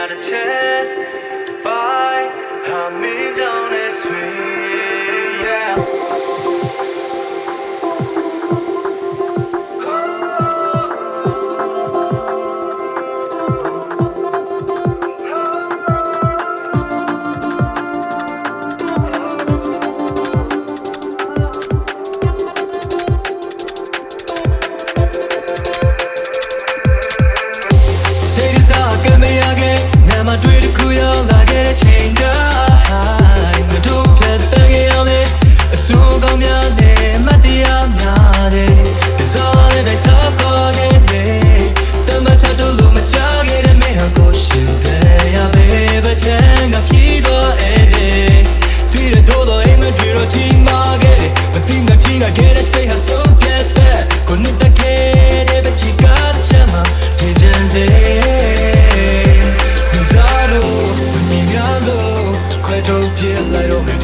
날 제발 함이 좀 Yeah, light over.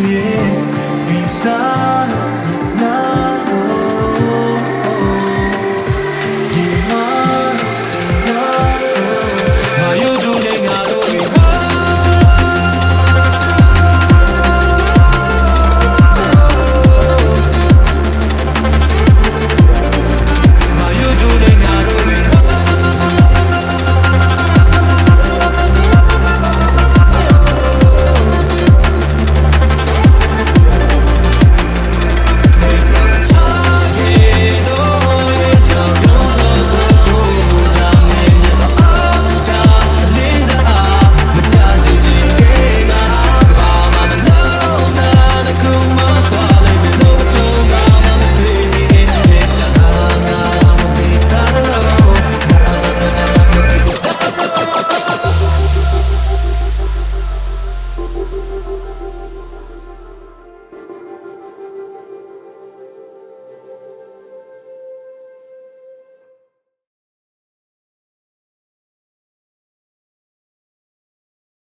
yeah. Be silent.